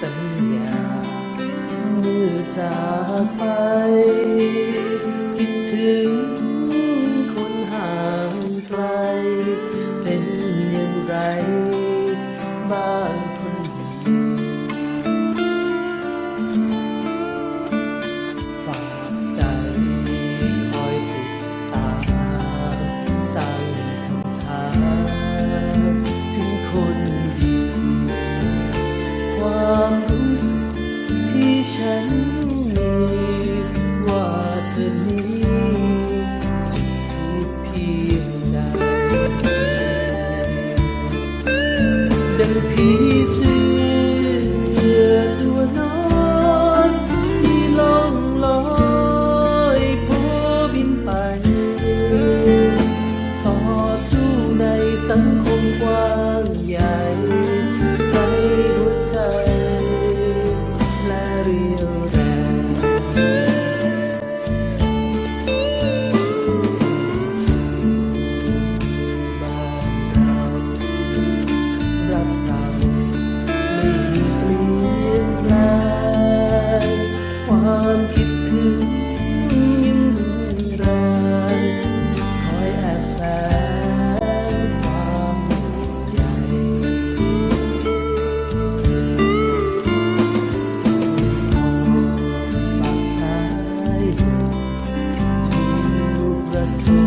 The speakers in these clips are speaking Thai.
สัญญาเมื่อจากไป คิดถึงคนห่างไกล เป็นอย่างไรบ้าง ผีเสื้อวน้อยที่ล่องลอยพอบินไป ต่อสู้ในสังคมกว้างใหญ่ through.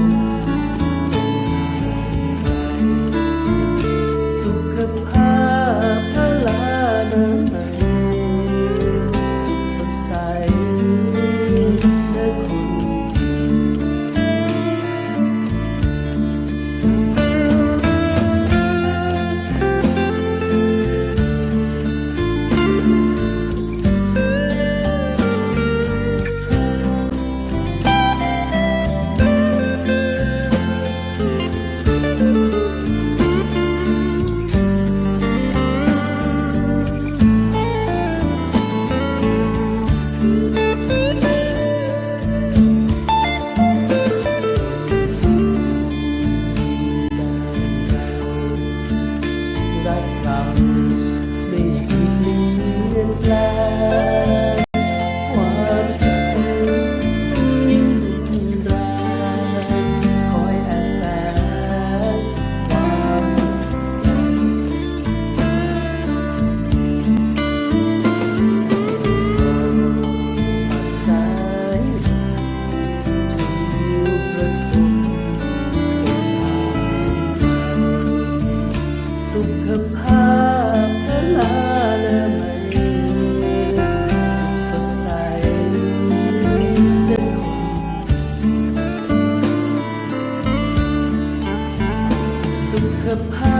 could